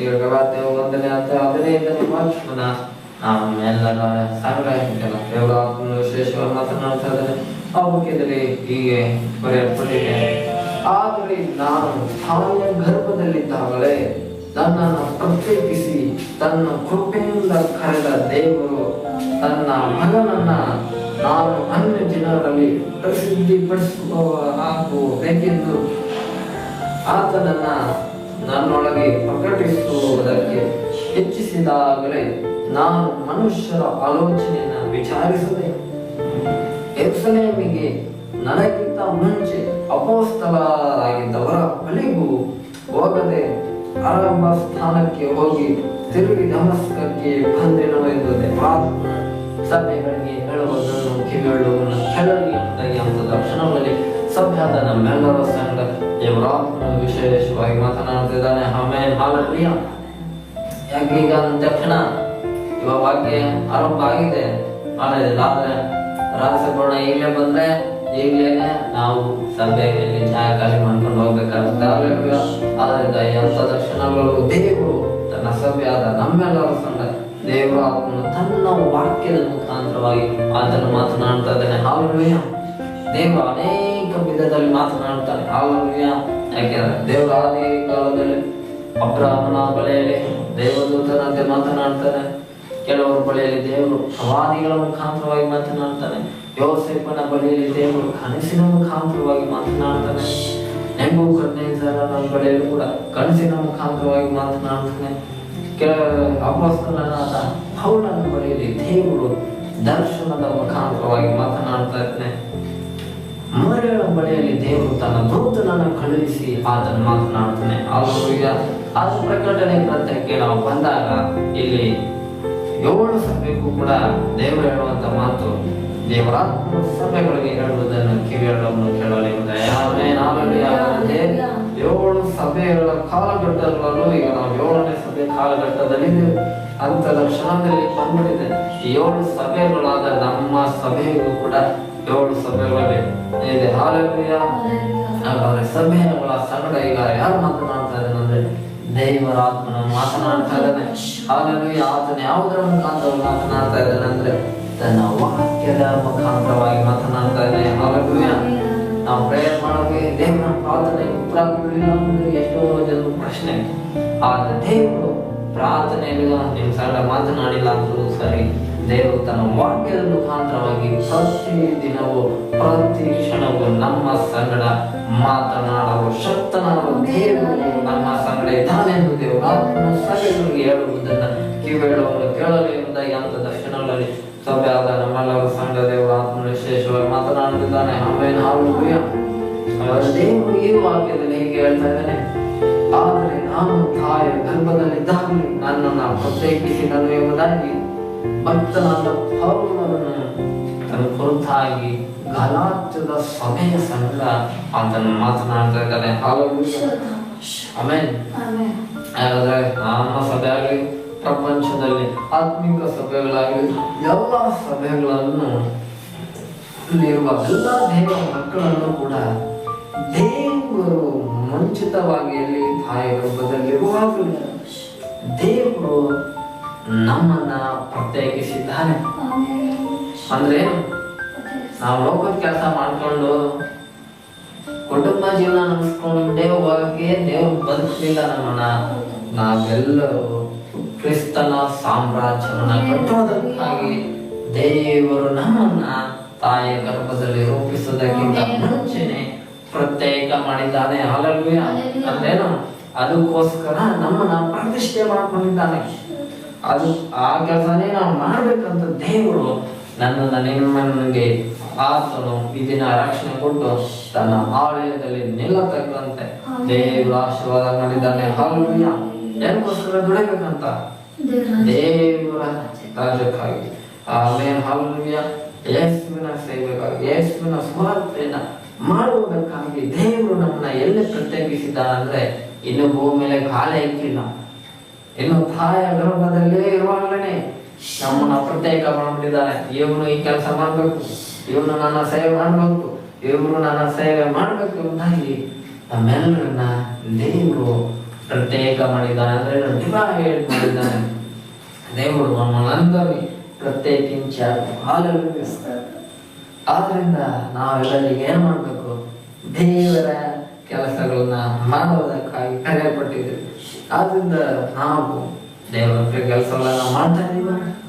ಈಗ ಗಲಾತ್ಯ ಒಂದನೇ ಅಧ್ಯಾಯ ಹದಿನೈದನೇ ವಾಕ್ಯನ ನಾವೆಲ್ಲರ ಸಂಗ್ರಹಿಸಿದ್ದಲ್ಲ ದೇವರ ಆತ್ಮನು ವಿಶೇಷವಾಗಿ ಮಾತನಾಡ್ತಾ ಇದ್ದಾರೆ ಆ ಮುಖ್ಯದಲ್ಲಿ ಹೀಗೆ ಬರೆಯಲ್ಪಟ್ಟಿದೆ. ಆದರೆ ನಾನು ತಾಯಿಯ ಗರ್ಭದಲ್ಲಿದ್ದಾಗಲೇ ನನ್ನನ್ನು ಪ್ರತ್ಯೇಕಿಸಿ ತನ್ನ ಕೃಪೆಯಿಂದ ಕರೆದ ದೇವರು ತನ್ನ ಮಗನನ್ನ ನಾನು ಅನ್ಯ ಜನರಲ್ಲಿ ಪ್ರಸಿದ್ಧಿಪಡಿಸುವ ಹಾಕುಬೇಕೆಂದು ಆತನನ್ನ ನನ್ನೊಳಗೆ ಪ್ರಕಟಿಸುವುದಕ್ಕೆ ಹೆಚ್ಚಿಸಿದಾಗಲೇ ನಾನು ಮನುಷ್ಯರ ಆಲೋಚನೆಯನ್ನು ವಿಚಾರಿಸದೆ ಎಕ್ಸಲೇಮಿಗೆ ನನಗಿಂತ ಮುಂಚೆ ಅಪೋಸ್ತಲರಾಗಿದ್ದವರ ಬಳಿಗೂ ಹೋಗದೆ ಆರಂಭ ಸ್ಥಾನಕ್ಕೆ ಹೋಗಿ ತಿರುಗಿ ನಮಸ್ಕಾರಕ್ಕೆ ಬಂದೆನು ಎಂದು ಸಭೆಗಳಿಗೆ ಹೇಳುವುದನ್ನು ಕಿವಿಗಳು ಕೇಳಲಿ ಎಂಬುದಾಗಿ ಅಂತ ಕ್ಷಣದಲ್ಲಿ ಸಭೆಯಾದ ನಮ್ಮೆಲ್ಲರ ಸಂಘ ದೇವರಾತ್ಮನು ವಿಶೇಷವಾಗಿ ಮಾತನಾಡುತ್ತಿದ್ದಾನೆ. ಆಮೇಲೆ ಹಾಲು ಯಾಕೆ ಈಗ ತಕ್ಷಣ ಇವಾಗ ವಾಕ್ಯ ಆರಂಭ ಆಗಿದೆ. ಆದ್ರೆ ಆದ್ರೆ ರಾಸಪೂರ್ಣ ಈಗಲೇ ಬಂದ್ರೆ ಈಗಲೇನೆ ನಾವು ಸಭೆಯಲ್ಲಿ ನ್ಯಾಯ ಖಾಲಿ ಮಾಡ್ಕೊಂಡು ಹೋಗ್ಬೇಕಾಗುತ್ತೆ. ಆದ್ರಿಂದ ಎಂತ ದರ್ಶನಗಳು ದೇವರು, ತನ್ನ ಸಭೆಯಾದ ನಮ್ಮೆಲ್ಲರ ಸಂಘ ದೇವರ ಆತ್ಮನು ತನ್ನ ವಾಕ್ಯದ ಮುಖಾಂತರವಾಗಿ ಆತನು ಮಾತನಾಡ್ತಾ ಇದ್ದಾನೆ. ಹಾಲೆಲೂಯ ದೇವರು ಅನೇಕ ವಿಧದಲ್ಲಿ ಮಾತನಾಡ್ತಾನೆ ಹಾಲೆಲೂಯ ಯಾಕೆಂದ್ರೆ ದೇವರ ಆದಿ ಕಾಲದಲ್ಲಿ ಅಬ್ರಾಹ್ಮಣ ಬಳೆಯಲ್ಲಿ ದೇವದೂತನಂತೆ ಮಾತನಾಡ್ತಾನೆ. ಕೆಲವರು ಬಳಿಯಲ್ಲಿ ದೇವರು ಪ್ರವಾದಿಗಳ ಮುಖಾಂತರವಾಗಿ ಮಾತನಾಡ್ತಾನೆ. ಯೋಸೆಪ್ಪನ ಬಳಿಯಲ್ಲಿ ದೇವರು ಕನಸಿನ ಮುಖಾಂತರವಾಗಿ ಮಾತನಾಡ್ತಾನೆ. ನೆಂಬು ಕನ್ನೇಸರನ ಬಳಿಯಲ್ಲಿ ಕೂಡ ಕನಸಿನ ಮುಖಾಂತರವಾಗಿ ಮಾತನಾಡ್ತಾನೆ. ಕೆಲ ಅಪಸ್ತನಾದ ಪೌಲನ ಬಳಿಯಲ್ಲಿ ದೇವರು ತನ್ನ ಖಂಡಿಸಿ ಆತನು ಮಾತನಾಡ್ತಾನೆ ಈಗ ಆ ಪ್ರಕಟಣೆ ಗ್ರಂಥಕ್ಕೆ ನಾವು ಬಂದಾಗ ಇಲ್ಲಿ ಏಳು ಸಭೆಗೂ ಕೂಡ ದೇವರು ಹೇಳುವಂತ ಮಾತು ದೇವರ ಸಭೆಗಳಿಗೆ ಹೇಳುವುದನ್ನು ಕಿವಿಯಲ್ಲವನ್ನು ಕೇಳಲಿ. ಯಾವನೇ ನಾವಲ್ಲಿ ಯಾವಂತೆ ಏಳು ಸಭೆಗಳ ಕಾಲಘಟ್ಟದಲ್ಲೂ ಈಗ ನಾವು ಏಳನೇ ಸಭೆ ಕಾಲಘಟ್ಟದಲ್ಲಿ ಅಂತ ಕ್ಷಣದಲ್ಲಿ ಬಂದ್ಬಿಟ್ಟಿದೆ ಏಳು ಸಭೆಗಳಾದ ನಮ್ಮ ಸಭೆಗೂ ಕೂಡ ಏಳು ಸಭೆಗಳಲ್ಲಿ ಇದೆ ಹಾಲೆಲೂಯ. ಹಾಗಾದ್ರೆ ಸಭೆಗಳ ಸಂಗಡ ಈಗ ಯಾರು ಮಾತನಾಡ್ತಾ ಇದ್ದಾನೆ ಅಂದ್ರೆ ದೈವರ ಆತ್ಮನ ಮಾತನಾಡ್ತಾ ಇದ್ದಾನೆ. ಹಾಲೆಲೂಯ. ಆತನ ಯಾವುದರ ಮುಖಾಂತರ ಮಾತನಾಡ್ತಾ ಇದ್ದಾನೆ ಅಂದ್ರೆ ತನ್ನ ವಾಕ್ಯದ ಮುಖಾಂತರವಾಗಿ ಮಾತನಾಡ್ತಾ ಇದ್ದಾನೆ. ಹಾಲೆಲೂಯ. ನಾವು ಪ್ರೇಯರ್ ಮಾಡೋಕೆ ದೇವರ ಪ್ರಾರ್ಥನೆ ಉತ್ತರ ಕೊಡಲಿಲ್ಲ ಅಂದ್ರೆ ಎಷ್ಟೋ ಜನ ಪ್ರಶ್ನೆ. ಆದ್ರೆ ದೇವರು ಪ್ರಾರ್ಥನೆಯಲ್ಲಿ ನಿಮ್ಮ ಸಂಗಡ ಮಾತನಾಡಿಲ್ಲ ಅಂದ್ರೂ ಸರಿ. ದೇವರು ತನ್ನ ವಾಕ್ಯದ ಮುಖಾಂತರವಾಗಿ ಪ್ರತಿ ದಿನವೂ, ಪ್ರತಿ ಕ್ಷಣವೂ ನಮ್ಮ ಸಂಗಡ ಮಾತನಾಡಲು ಶಕ್ತನಾದ ದೇವರು ನಮ್ಮ ಸಂಗಡ ಇದ್ದಾನೆಂದು ದೇವರು ಆತ್ಮನ ಸಭೆಗಳಿಗೆ ಹೇಳುವುದನ್ನ ಕಿವಿಹೇಳುವವರು ಕೇಳಲು ಎಂದ ಅಂತ ದರ್ಶನಗಳಲ್ಲಿ ಆದ ನಮ್ಮೆಲ್ಲರ ಸಂಘ ದೇವರು ಆತ್ಮ ವಿಶೇಷವಾಗಿ ಮಾತನಾಡುತ್ತಿದ್ದಾನೆ. ಆಮೇಲೆ ಅವರ ದೇವರು ಈ ವಾಕ್ಯದಲ್ಲಿ ಹೀಗೆ ಹೇಳ್ತಾ ಇದ್ದಾನೆ. ಆದರೆ ನಾನು ತಾಯ ಗರ್ಭದಲ್ಲಿದ್ದಾಗಲೇ ನನ್ನನ್ನು ಪ್ರತ್ಯೇಕಿಸಿದನು ಎಂಬುದಾಗಿ ಭಕ್ತನಾದ ಪೌರ್ಣವನ್ನು ತನ್ನ ಕುರಿತಾಗಿ ಗಲಾತ್ಯದ ಸಭೆಯ ಸಂಘ ಅಂತ ಮಾತನಾಡ್ತಾ ಇದ್ದಾನೆ ಆಮೇಲೆ ಹಾಗಾದ್ರೆ ನಮ್ಮ ಸಭೆ ಆಗಲಿ ಪ್ರಪಂಚದಲ್ಲಿ ಆತ್ಮಿಕ ಸಭೆಗಳಾಗಲಿ ಎಲ್ಲ ಸಭೆಗಳನ್ನು ಇಲ್ಲಿರುವ ಎಲ್ಲ ದೇವರ ಮಕ್ಕಳನ್ನು ಕೂಡ ದೇವರು ಮುಂಚಿತವಾಗಿ ಅಲ್ಲಿ ತಾಯಿ ಗರ್ಭದಲ್ಲಿರುವಾಗಲೇ ದೇವರು ನಮ್ಮನ್ನ ಪ್ರತ್ಯೇಕಿಸಿದ್ದಾನೆ ಅಂದ್ರೆ ನಾವು ಲೋಕದ ಕೆಲಸ ಮಾಡ್ಕೊಂಡು ಕುಟುಂಬ ಜೀವನ ನಡೆಸ್ಕೊಂಡೇ ಹೋಗಕ್ಕೆ ದೇವ್ರು ಬದುಕಲಿಲ್ಲ ನಮ್ಮನ್ನ. ನಾವೆಲ್ಲರೂ ಕ್ರಿಸ್ತನ ಸಾಮ್ರಾಜ್ಯವನ್ನ ಕಟ್ಟುವುದಕ್ಕಾಗಿ ದೇವರು ನಮ್ಮನ್ನ ತಾಯಿ ಗರ್ಭದಲ್ಲಿ ರೂಪಿಸೋದಕ್ಕಿಂತ ಮುಂಚೆನೆ ಪ್ರತ್ಯೇಕ ಮಾಡಿದ್ದಾನೆ. ಹಾಲೆಲೂಯ ಅಂದ್ರೇನು? ಅದಕ್ಕೋಸ್ಕರ ನಮ್ಮನ್ನ ಪ್ರತಿಷ್ಠೆ ಮಾಡ್ಕೊಂಡಿದ್ದಾನೆ. ಅದು ಆ ಕೆಲಸನೇ ನಾವು ಮಾಡ್ಬೇಕಂತ ದೇವರು ನನ್ನ ನಿಮ್ಮನಿಗೆ ಆತನು ಇದಿನ ದಿನ ರಕ್ಷಣೆ ಕೊಟ್ಟು ತನ್ನ ಆಲಯದಲ್ಲಿ ನಿಲ್ಲತಕ್ಕಂತೆ. ದೇವರು ಆಶೀರ್ವಾದ ಮಾಡಿದ್ದಾನೆ. ಹಾಲೆಲೂಯ ಏನಕ್ಕೋಸ್ಕರ ದುಡಿಬೇಕಂತ. ದೇವರ ರಾಜ್ಯಕ್ಕಾಗಿ. ಆಮೇಲೆ ಹಾಲೆಲೂಯ ಯೇಸುವಿನ ಸೇವೆಗಾಗಿ ಯೇಸುವಿನ ಸ್ವಾರ್ಥೆಯನ್ನ ಮಾಡುವುದಕ್ಕಾಗಿ ದೇವರು ನಮ್ಮನ್ನ ಎಲ್ಲಿ ಪ್ರತ್ಯೇಕಿಸಿದ್ದಾನಂದ್ರೆ ಇನ್ನು ಭೂಮಿ ಮೇಲೆ ಕಾಲ ಇಕ್ಕಿಲ್ಲ ಇನ್ನು ತಾಯ ಗರ್ಭದಲ್ಲೇ ಇರುವಾಗಲೇ ನಮ್ಮನ್ನ ಪ್ರತ್ಯೇಕ ಮಾಡಿಬಿಟ್ಟಿದ್ದಾನೆ ಇವನು ಈ ಕೆಲಸ ಮಾಡಬೇಕು. ಇವನು ನನ್ನ ಸೇವೆ ಮಾಡಬೇಕು. ಇವರು ನನ್ನ ಸೇವೆ ಮಾಡಬೇಕು ಎಂಬುದಾಗಿ ತಮ್ಮೆಲ್ಲರನ್ನ ದೇವರು ಪ್ರತ್ಯೇಕ ಮಾಡಿದ್ದಾನೆ. ಅಂದ್ರೆ ಡಿವೈಡ್ ಮಾಡಿದ್ದಾನೆ. ದೇವರು ನಮ್ಮನ್ನೇ ಪ್ರತ್ಯೇಕಿಂಚ ಆದ್ರಿಂದ ನಾವೆಲ್ಲರಿಗೆ ಏನ್ ಮಾಡಬೇಕು? ದೇವರ ಕೆಲಸಗಳನ್ನ ಮಾಡೋದಕ್ಕಾಗಿ ಕರೆಯಲ್ಪಟ್ಟಿದ್ದೇವೆ ಆದ್ರಿಂದ ನಾವು ದೇವರ ನಾವು ಮಾಡ್ತಾ ಇದೀವಿ